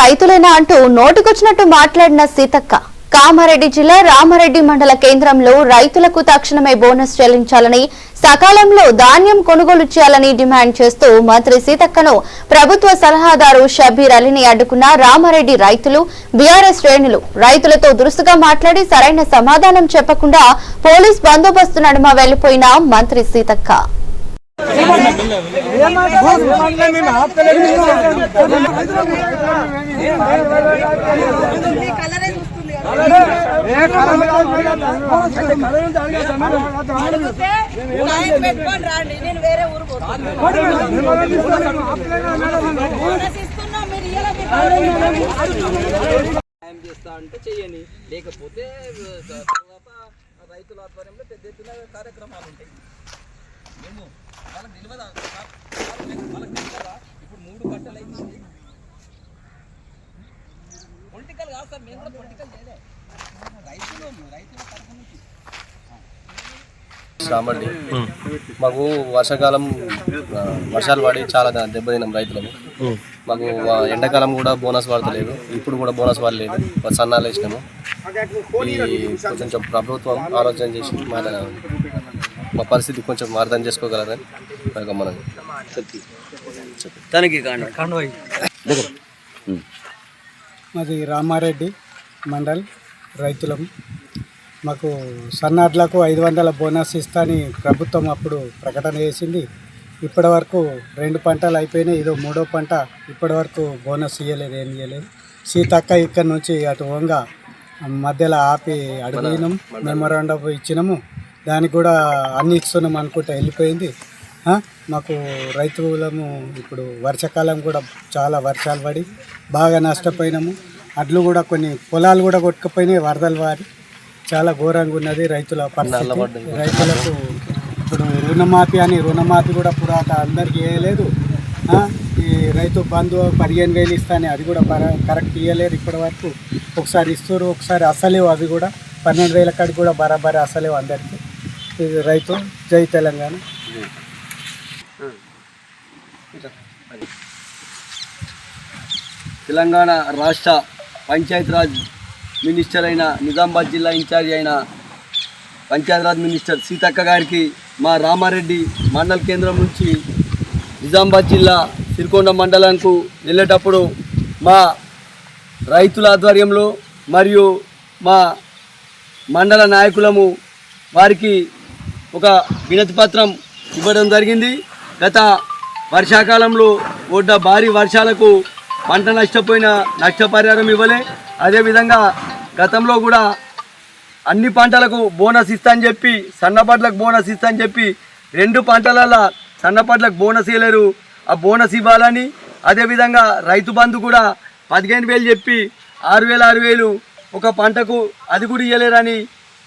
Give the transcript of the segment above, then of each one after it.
రైతులేనా అంటూ నోటికొచ్చినట్టు మాట్లాడిన సీతక్క. కామారెడ్డి జిల్లా రామారెడ్డి మండల కేంద్రంలో రైతులకు తక్షణమే బోనస్ చెల్లించాలని సకాలంలో ధాన్యం కొనుగోలు చేయాలని డిమాండ్ చేస్తూ మంత్రి సీతక్కను ప్రభుత్వ సలహాదారు షబీర్ అలీని అడ్డుకున్న రామారెడ్డి రైతులు బీఆర్ఎస్ శ్రేణులు రైతులతో దురుసుగా మాట్లాడి సరైన సమాధానం చెప్పకుండా పోలీస్ బందోబస్తు నడుమ వెళ్ళిపోయిన మంత్రి సీతక్క. నేను వేరే ఊరు సాయం చేస్తా అంటే చెయ్యని లేకపోతే తర్వాత రైతుల ఆధ్వర్యంలో పెద్ద ఎత్తున కార్యక్రమాలు ఉంటాయి తెలియదా వాళ్ళకి తెలియదా ఇప్పుడు మూడు గంటలు అయింది పొలిటికల్ కాదు సార్ మేము కూడా పొలిటికల్ చేయలే రైతులు రైతుల తరఫు నుంచి రామండి. మాకు వర్షాకాలం వర్షాలు పడి చాలా దెబ్బతిన్నాం రైతులకు మాకు ఎండాకాలం కూడా బోనస్ పడతలేదు ఇప్పుడు కూడా బోనస్ పడలేదు సన్నాలు వేసినాము. ఈ కొంచెం ప్రభుత్వం ఆలోచన చేసి మాట్లాడాలి. మా పరిస్థితి కొంచెం అర్థం చేసుకోగలరని మనం తనకి మాది రామారెడ్డి మండల్ రైతులం. మాకు సన్నాడ్లకు ఐదు వందల బోనస్ ఇస్తాని ప్రభుత్వం అప్పుడు ప్రకటన చేసింది. ఇప్పటి వరకు రెండు పంటలు అయిపోయినాయి. ఇదో మూడో పంట ఇప్పటి వరకు బోనస్ ఇవ్వలేదు ఏం ఇవ్వలేదు సీతక్క ఇక్కడ నుంచి అటు వంగ మధ్యలో ఆపి అడిగినాం. మెమోరాండం ఇచ్చినాము. దానికి కూడా అన్ని ఇస్తున్నాం అనుకుంటా వెళ్ళిపోయింది. మాకు రైతులము ఇప్పుడు వర్షాకాలం కూడా చాలా వర్షాలు పడి బాగా నష్టపోయినాము. అడ్లు కూడా కొన్ని పొలాలు కూడా కొట్టుకుపోయినాయి వరదలు వారి. చాలా ఘోరంగా ఉన్నది రైతుల పరిస్థితి. రైతులకు ఇప్పుడు రుణమాఫీ అని రుణమాఫీ కూడా పురాత అందరికి వేయలేదు ఈ రైతు బంధు పదిహేను వేలు ఇస్తానే అది కూడా బర- కరెక్ట్ ఇవ్వలేరు ఇప్పటి వరకు. ఒకసారి ఇస్తారు ఒకసారి అసలేవు అవి కూడా. పన్నెండు వేల కాడికి కూడా బరాబరి అసలేవు అందరికీ. ఇది రైతు జై తెలంగాణ. తెలంగాణ రాష్ట్ర పంచాయతీరాజ్ మినిస్టర్ అయిన నిజామాబాద్ జిల్లా ఇన్ఛార్జ్ అయిన పంచాయతీరాజ్ మినిస్టర్ సీతక్క గారికి మా రామారెడ్డి మండల కేంద్రం నుంచి నిజామాబాద్ జిల్లా సిరికొండ మండలంకు వెళ్ళేటప్పుడు మా రైతుల ఆధ్వర్యంలో మరియు మా మండల నాయకులము వారికి ఒక వినతి పత్రం ఇవ్వడం జరిగింది. గత వర్షాకాలంలో ఒడ్డ భారీ వర్షాలకు పంట నష్టపోయిన నష్టపరిహారం ఇవ్వలే. అదేవిధంగా గతంలో కూడా అన్ని పంటలకు బోనస్ ఇస్తా అని చెప్పి సన్నపట్లకు బోనస్ ఇస్తా అని చెప్పి రెండు పంటలలో సన్నపట్లకు బోనస్ ఇవ్వలేరు ఆ బోనస్ ఇవ్వాలని అదేవిధంగా రైతు బంధు కూడా పదిహేను వేలు చెప్పి ఆరు వేలు ఆరు వేలు ఒక పంటకు అది కూడా ఇవ్వలేరని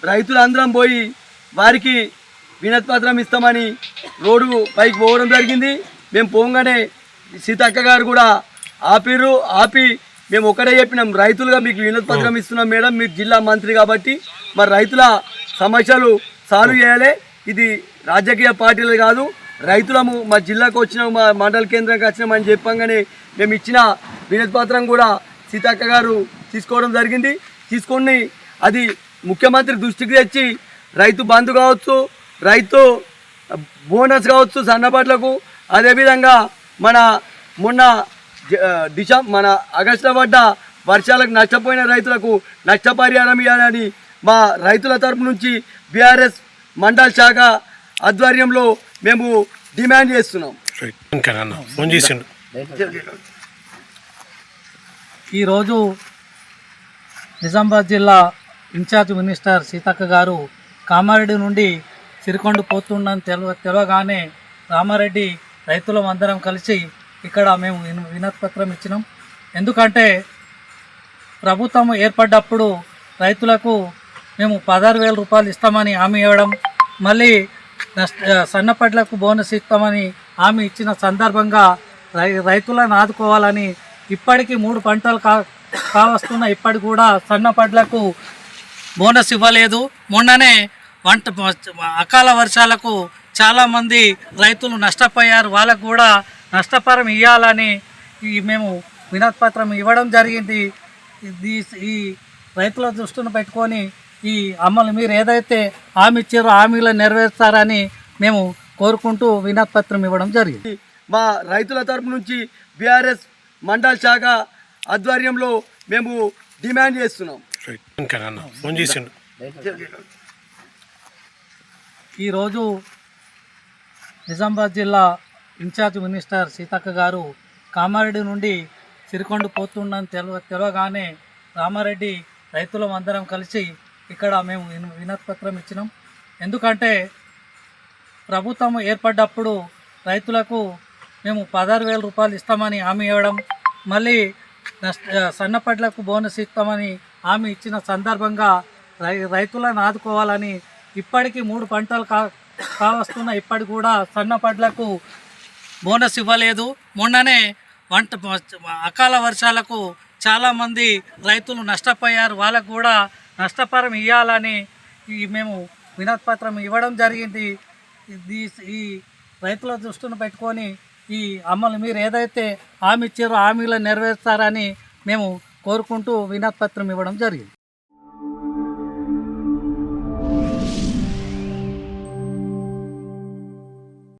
రైతులందరం పోయి వారికి వినతి పత్రం ఇస్తామని రోడ్డు పైకి పోవడం జరిగింది. మేము పోగానే సీతక్క గారు కూడా ఆపిర్రు ఆపి మేము ఒకటే చెప్పినాం రైతులుగా మీకు వినతి పత్రం ఇస్తున్నాం మేడం మీరు జిల్లా మంత్రి కాబట్టి మరి రైతుల సమస్యలు సాల్వ్ చేయాలి. ఇది రాజకీయ పార్టీలు కాదు. రైతులము మా జిల్లాకు వచ్చిన మా మండల కేంద్రానికి వచ్చినామని చెప్పంగానే మేము ఇచ్చిన వినతి పత్రం కూడా సీతక్క గారు తీసుకోవడం జరిగింది. తీసుకొని అది ముఖ్యమంత్రి దృష్టికి తెచ్చి రైతు బంధు కావచ్చు రైతు బోనస్ కావచ్చు సన్నపట్లకు అదేవిధంగా మన మొన్న డిసెం మన ఆగస్టులో పడ్డ వర్షాలకు నష్టపోయిన రైతులకు నష్టపరిహారం ఇవ్వాలని మా రైతుల తరపు నుంచి బీఆర్ఎస్ మండల శాఖ ఆధ్వర్యంలో మేము డిమాండ్ చేస్తున్నాం. ఇంకా ఫోన్ చేసిండు. ఈరోజు నిజామాబాద్ జిల్లా ఇన్ఛార్జ్ మినిస్టర్ సీతక్క గారు కామారెడ్డి నుండి సిరికొండ పోతుండని తెలవ తెలవగానే రామారెడ్డి రైతులం అందరం కలిసి ఇక్కడ మేము విన వినతిపత్రం ఇచ్చినాం. ఎందుకంటే ప్రభుత్వం ఏర్పడ్డప్పుడు రైతులకు మేము పదహారు వేల రూపాయలు ఇస్తామని హామీ ఇవ్వడం మళ్ళీ సన్నపడ్లకు బోనస్ ఇస్తామని హామీ ఇచ్చిన సందర్భంగా రై రైతులను ఆదుకోవాలని ఇప్పటికీ మూడు పంటలు కా కావస్తున్న ఇప్పటికి కూడా సన్నపడ్లకు బోనస్ ఇవ్వలేదు. మొన్ననే వంట అకాల వర్షాలకు చాలామంది రైతులు నష్టపోయారు. వాళ్ళకు కూడా నష్టపరం ఇవ్వాలని ఈ మేము వినతిపత్రం ఇవ్వడం జరిగింది. ఈ రైతుల దృష్టిని పెట్టుకొని ఈ అమలు మీరు ఏదైతే హామీ ఇచ్చారో హామీలు నెరవేరుస్తారని మేము కోరుకుంటూ వినతిపత్రం ఇవ్వడం జరిగింది. మా రైతుల తరపు నుంచి బీఆర్ఎస్ మండల్ శాఖ ఆధ్వర్యంలో మేము డిమాండ్ చేస్తున్నాం. ఫోన్ చేసిండు. ఈరోజు నిజామాబాద్ జిల్లా ఇన్ఛార్జ్ మినిస్టర్ సీతక్క గారు కామారెడ్డి నుండి సిరికొండ పోతుండని తెలవ తెలవగానే రామారెడ్డి రైతులం అందరం కలిసి ఇక్కడ మేము విన- ఇచ్చినాం. ఎందుకంటే ప్రభుత్వం ఏర్పడ్డప్పుడు రైతులకు మేము పదహారు వేల రూపాయలు ఇస్తామని హామీ ఇవ్వడం మళ్ళీ సన్నపడ్లకు బోనస్ ఇస్తామని హామీ ఇచ్చిన సందర్భంగా రై రైతులను ఆదుకోవాలని ఇప్పటికీ మూడు పంటలు కా కావస్తున్న ఇప్పటికి కూడా సన్నపడ్లకు బోనస్ ఇవ్వలేదు. మొన్ననే వంట అకాల వర్షాలకు చాలామంది రైతులు నష్టపోయారు. వాళ్ళకు కూడా నష్టపరం ఇవ్వాలని ఈ మేము వినతిపత్రం ఇవ్వడం జరిగింది. ఈ రైతుల దృష్టిని పెట్టుకొని ఈ అమ్మలు మీరు ఏదైతే హామీ ఇచ్చారో హామీలు నెరవేరుస్తారని మేము కోరుకుంటూ వినతిపత్రం ఇవ్వడం జరిగింది.